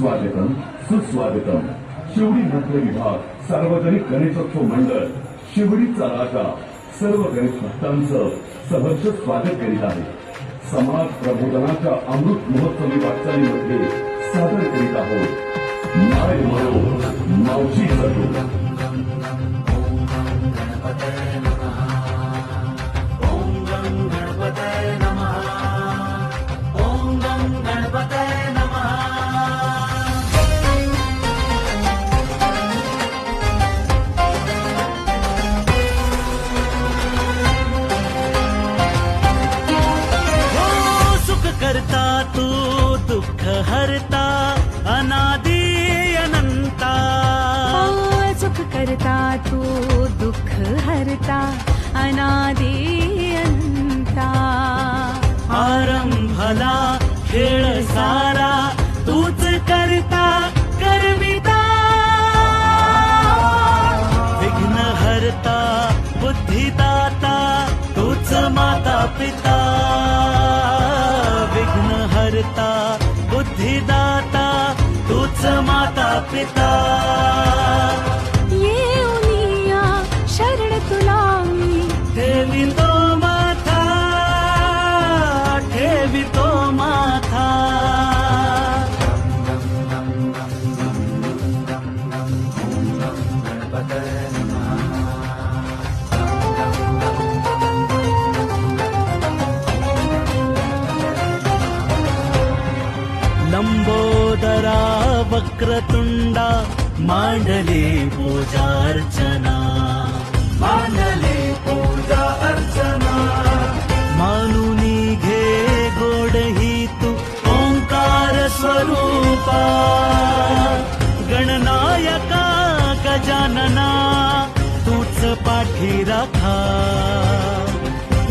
स्वागतम. सुस्वागतम. शिवडी नृत्य विभाग सार्वजनिक गणेशोत्सव मंडळ शिवडीचा राजा सर्व गणेश भक्तांचं सहर्ष स्वागत करीत आहे. समाज प्रबोधनाच्या अमृत महोत्सवी वाटचालीमध्ये सादर करीत आहोत. नाय मरो मावशी हरता अनादी अनंता। सुख करता तू दुःख हरता अनादि अनंता। आरंभला खेळ सारा तूच करता करविता विघ्न हरता बुद्धिदाता तूच माता पिता विघ्न हरता बुद्धिदाता तूच माता पिता लंबोदरा वक्रतुंडा मांडले पूजार्चना. मांडले पूजा अर्चना मानुनी घे गोडही तू ओंकार स्वरूपा. गणनायका गजानना तूच पाठी राखा.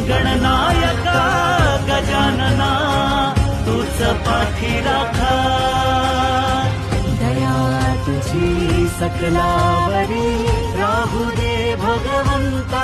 गणनायका गजानना तूच पाठी राखा. सकला राहुदे भगवन्ता।